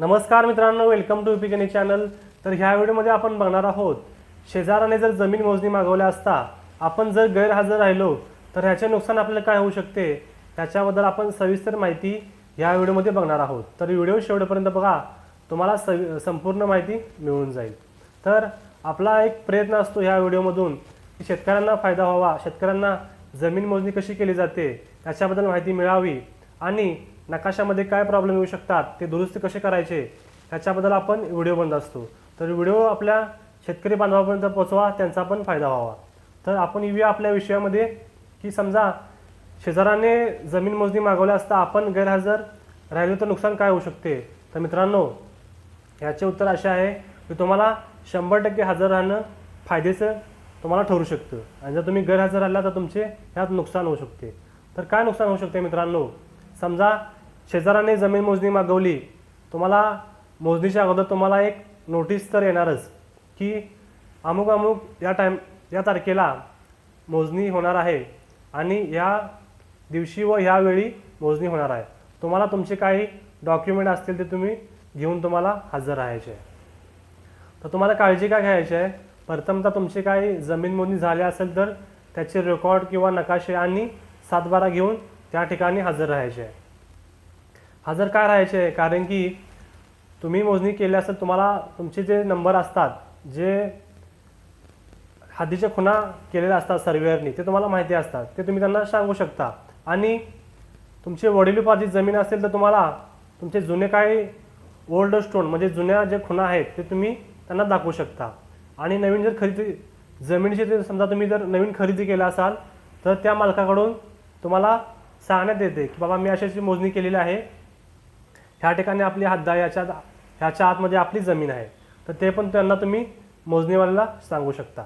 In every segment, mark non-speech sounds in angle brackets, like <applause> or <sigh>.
नमस्कार मित्रांनो welcome to पिकनी चॅनल तर ह्या व्हिडिओमध्ये आपण बघणार आहोत शेजाराने जर जमीन मोजणी मागवल्या असता आपण जर गैरहजर राहिलो तर ह्याचे नुकसान आपल्याला काय होऊ शकते? त्याच्याबद्दल आपण सविस्तर माहिती ह्या व्हिडिओमध्ये बघणार आहोत. तर व्हिडिओ शेवटपर्यंत बघा तुम्हाला सवि संपूर्ण माहिती मिळून जाईल. तर आपला एक प्रयत्न असतो ह्या व्हिडिओमधून की शेतकऱ्यांना फायदा व्हावा शेतकऱ्यांना जमीन मोजणी कशी केली जाते त्याच्याबद्दल माहिती मिळावी आणि नकाशामध्ये काय प्रॉब्लेम येऊ शकतात ते दुरुस्त कसे करायचे ह्याच्याबद्दल आपण व्हिडिओ बनत असतो. तर व्हिडिओ आपल्या शेतकरी बांधवापर्यंत पोचवा त्यांचा पण फायदा व्हावा. तर आपण येऊया आपल्या विषयामध्ये की समजा शेजाराने जमीन मोजणी मागवल्या असता आपण गैरहजर राहिलो तर नुकसान काय होऊ शकते? तर मित्रांनो ह्याचे उत्तर असे आहे की तुम्हाला शंभर टक्के हजर राहणं फायद्याचं तुम्हाला ठरू शकतं. आणि जर तुम्ही गैरहजर राहिला तर तुमचे ह्यात नुकसान होऊ शकते. तर काय नुकसान होऊ शकते मित्रांनो? समजा शेजाराने जमीन मोजणी मागवली तुम्हाला मोजणीच्या अगोदर तुम्हाला एक नोटीस तर येणारच की अमुक अमुक या टाईम या तारखेला मोजणी होणार आहे आणि या दिवशी व ह्यावेळी मोजणी होणार आहे. तुम्हाला तुमचे काही डॉक्युमेंट असतील ते तुम्ही घेऊन तुम्हाला हजर राहायचे. तर तुम्हाला काळजी काय घ्यायची आहे? प्रथमतः तुमची काही जमीन मोजणी झाली असेल तर त्याचे रेकॉर्ड किंवा नकाशे आणि सातबारा घेऊन त्या ठिकाणी हजर राहायचे. आहे हजर काय राहायचे आहे कारण की तुम्ही मोजणी केली असेल तुम्हाला तुमचे जे नंबर असतात जे हद्दीच्या खुणा केलेल्या असतात सर्वेअरनी ते तुम्हाला माहिती असतात. ते तुम्ही त्यांना सांगू शकता. आणि तुमचे वडिलोपार्जित जमीन असेल तर तुम्हाला तुमचे जुने काही ओल्ड स्टोन म्हणजे जुन्या जे खुणा आहेत ते तुम्ही त्यांना दाखवू शकता. आणि नवीन जर खरेदी जमिनीची जर समजा तुम्ही जर नवीन खरेदी केला असाल तर त्या मालकाकडून तुम्हाला सांगण्यात येते की बाबा मी अशी अशी मोजणी केलेली आहे ह्या ठिकाणी आपली हद्दा याच्या ह्याच्या आतमध्ये आपली जमीन आहे. तर ते पण त्यांना तुम्ही मोजणीवाल्याला सांगू शकता.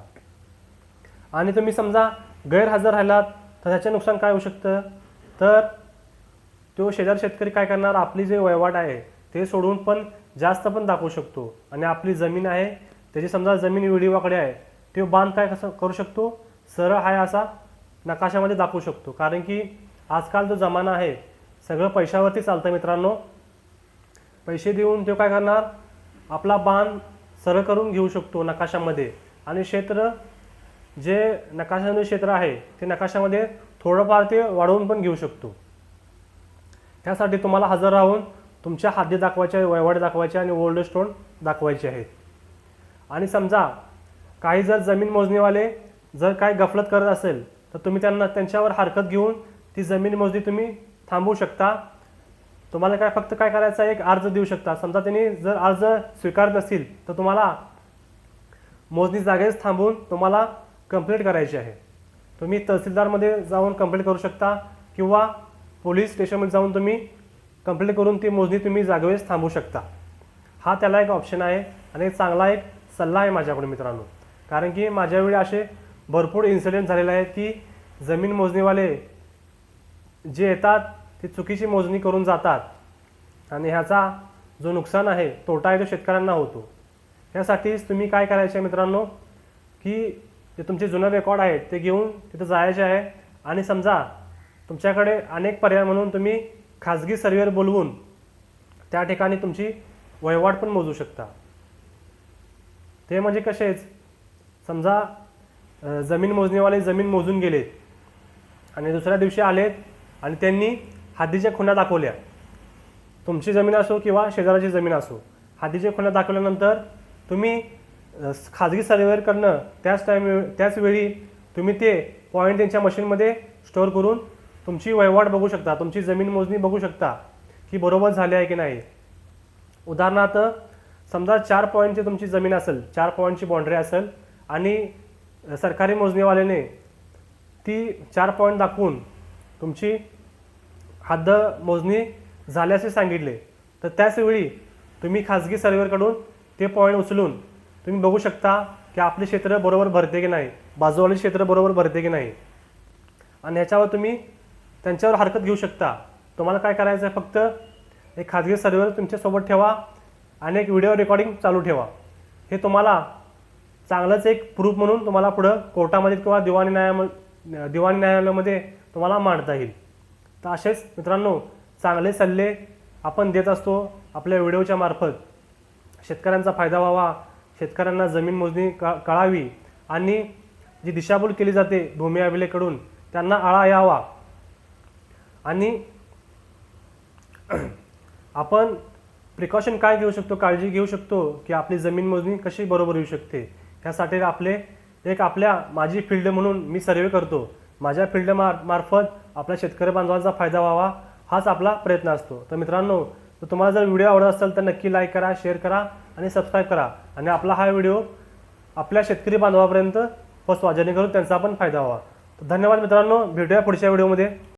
आणि तुम्ही समजा गैरहजर राहिलात तर त्याचे नुकसान काय होऊ शकतं? तर तो शेजार शेतकरी काय करणार? आपली जे वहिवाट आहे ते सोडून पण जास्त पण दाखवू शकतो. आणि आपली जमीन आहे त्याची समजा जमीन विडीवाकडे आहे ते बांध काय कसं करू शकतो? सरळ आहे असा नकाशामध्ये दाखवू शकतो. कारण की आजकाल जो जमाना आहे सगळं पैशावरती चालतं मित्रांनो. पैसे देऊन तो काय करणार? आपला बाण सरळ करून घेऊ शकतो नकाशामध्ये. आणि क्षेत्र जे नकाशामध्ये क्षेत्र आहे ते नकाशामध्ये थोडंफार ते वाढवून पण घेऊ शकतो. त्यासाठी तुम्हाला हजर राहून तुमच्या हाती दाखवायच्या वहिवाट दाखवायचे आणि ओल्ड स्टोन दाखवायचे आहेत. आणि समजा काही जर जमीन मोजणीवाले जर काही गफलत करत असेल तर तुम्ही त्यांना त्यांच्यावर हरकत घेऊन ती जमीन मोजणी तुम्ही थांबवू शकता. तुम्हाला काय फक्त काय करायचं आहे, एक अर्ज देऊ शकता. समजा त्यांनी जर अर्ज स्वीकारत नसतील तर तुम्हाला मोजणी जागेच थांबून तुम्हाला कंप्लेंट करायची आहे. तुम्ही तहसीलदारमध्ये जाऊन कंप्लेंट करू शकता किंवा पोलीस स्टेशनमध्ये जाऊन तुम्ही कंप्लीट करून ती मोजणी तुम्ही जागेवेळेस थांबवू शकता. हा त्याला एक ऑप्शन आहे आणि एक चांगला एक सल्ला आहे माझ्याकडे मित्रांनो. कारण की माझ्यावेळी असे भरपूर इन्सिडेंट झालेले आहेत की जमीन मोजणीवाले जे येतात ते चुकीची मोजणी करून जातात. आणि ह्याचा जो नुकसान आहे तोटा आहे तो शेतकऱ्यांना होतो. ह्यासाठीच तुम्ही काय करायचे मित्रांनो? की जे तुमचे जुनं रेकॉर्ड आहेत ते घेऊन तिथं जायचे आहे. आणि समजा तुमच्याकडे अनेक पर्याय म्हणून तुम्ही खाजगी सर्वेअर बोलवून त्या ठिकाणी तुमची वहिवाट पण मोजू शकता. ते म्हणजे कसेच? समजा जमीन मोजणीवाले जमीन मोजून गेलेत. आणि दुसऱ्या दिवशी आलेत आणि त्यांनी हद्दीच्या खुणा दाखवल्या. तुमची जमीन असो किंवा शेजाराची जमीन असो हद्दीच्या खुणा दाखवल्यानंतर तुम्ही खाजगी सर्वेअर करणं त्याच टाईम त्याचवेळी तुम्ही ते पॉईंट त्यांच्या मशीनमध्ये स्टोअर करून तुमची वहिवाट बघू शकता तुमची जमीन मोजणी बघू शकता की बरोबर झाली आहे की नाही. उदाहरणार्थ समजा चार पॉईंटची तुमची जमीन असेल चार पॉईंटची बाँड्री असेल आणि सरकारी मोजणीवाल्याने ती चार पॉईंट दाखवून तुमची हद्द मोजणी झाल्याचे सांगितले. तर त्याचवेळी तुम्ही खाजगी सर्वेअरकडून ते पॉईंट उचलून तुम्ही बघू शकता की आपले क्षेत्र बरोबर भरते की नाही बाजूवाले क्षेत्र बरोबर भरते की नाही. आणि ह्याच्यावर तुम्ही त्यांच्यावर हरकत घेऊ शकता. तुम्हाला काय करायचं आहे फक्त एक खाजगी सर्व्हर तुमच्यासोबत ठेवा आणि एक व्हिडिओ रेकॉर्डिंग चालू ठेवा. हे तुम्हाला चांगलंच एक प्रूफ म्हणून तुम्हाला पुढं कोर्टामध्ये किंवा दिवाणी न्यायालय दिवाणी न्यायालयामध्ये तुम्हाला मांडता येईल. तर असेच मित्रांनो चांगले सल्ले आपण देत असतो आपल्या व्हिडिओच्या मार्फत. शेतकऱ्यांचा फायदा व्हावा शेतकऱ्यांना जमीन मोजणी क कळावी आणि जी दिशाभूल केली जाते भूमी अभिलेखकडून त्यांना आळा यावा. आणि <clears throat> आपण प्रिकॉशन काय घेऊ शकतो काळजी घेऊ शकतो की आपली जमीन मोजणी कशी बरोबर येऊ शकते? ह्यासाठी आपले एक आपल्या माझी फील्ड म्हणून मी सर्वे करतो. माझ्या फील्ड मार मार्फत आपल्या शेतकरी बांधवांचा फायदा व्हावा हाच आपला प्रयत्न असतो. तर मित्रांनो तर तुम्हाला जर व्हिडिओ आवडत असेल तर नक्की लाईक करा शेअर करा आणि सबस्क्राईब करा. आणि आपला हा व्हिडिओ आपल्या शेतकरी बांधवापर्यंत पोचवा जेणेकरून त्यांचा पण फायदा व्हावा. तर धन्यवाद मित्रांनो. भेटूया पुढच्या व्हिडिओमध्ये.